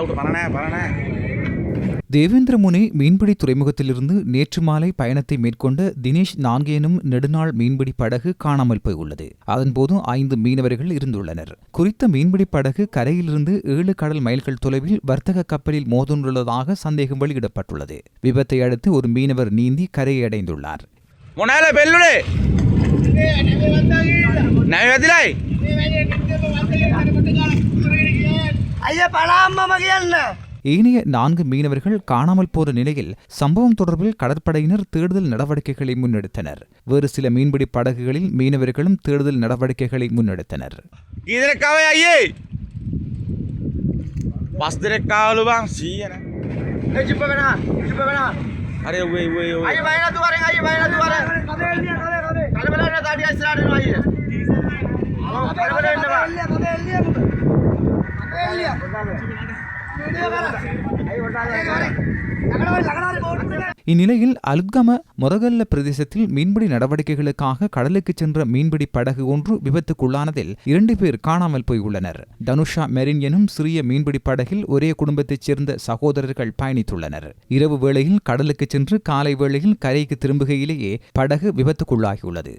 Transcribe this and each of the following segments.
விட்டு தேவேந்திர முனி மீன்பிடி துறைமுகத்திலிருந்து நேற்று மாலை பயணத்தை மேற்கொண்ட தினேஷ் நான்கு எனும் நெடுநாள் மீன்பிடி படகு காணாமல் போய் உள்ளது அதன்போது ஐந்து மீனவர்கள் இருந்துள்ளனர். குறித்த மீன்பிடி படகு கரையிலிருந்து ஏழு கடல் மைல்கள் தொலைவில் வர்த்தக கப்பலில் மோதுண்டுள்ளதாக சந்தேகம் வெளியிடப்பட்டுள்ளது. விபத்தை அடுத்து ஒரு மீனவர் நீந்தி கரையை அடைந்துள்ளார். வேதிலை. ஐயா பலாம மகிழ் ஏனைய நான்கு மீனவர்கள் காணாமல் போன நிலையில் சம்பவம் தொடர்பில் கடற்படையினர் தேடுதல் நடவடிக்கைகளை முன்னெடுத்தனர். வேறு சில மீன்பிடி படகுகளில் மீனவர்களும் தேடுதல் நடவடிக்கைகளை முன்னெடுத்தனர். அரே இந்நிலையில் அல்கம மொரகல்ல பிரதேசத்தில் மீன்பிடி நடவடிக்கைகளுக்காக கடலுக்கு சென்ற மீன்பிடி படகு ஒன்று விபத்துக்குள்ளானதில் இரண்டு பேர் காணாமல் போய் உள்ளனர் தனுஷா மெரின் எனும் சிறிய மீன்பிடி படகில் ஒரே குடும்பத்தைச் சேர்ந்த சகோதரர்கள் பயணித்துள்ளனர். இரவு வேளையில் கடலுக்கு சென்று காலை வேளையில் கரைக்கு திரும்புகையிலேயே படகு விபத்துக்குள்ளாகியுள்ளது.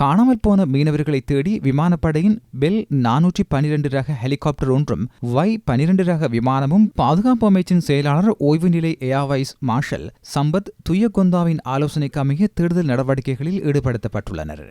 காணாமல் போன மீனவர்களை தேடி விமானப்படையின் பெல் நானூற்றி பனிரெண்டு ரக ஹெலிகாப்டர் ஒன்றும் வை பனிரெண்டு ரக விமானமும் பாதுகாப்பு அமைச்சின் செயலாளர் ஓய்வு நிலை ஏர்வைஸ் மார்ஷல் சம்பத் துயகொந்தாவின் ஆலோசனைக்கு அமைய தேடுதல் நடவடிக்கைகளில் ஈடுபடுத்தப்பட்டுள்ளனர்.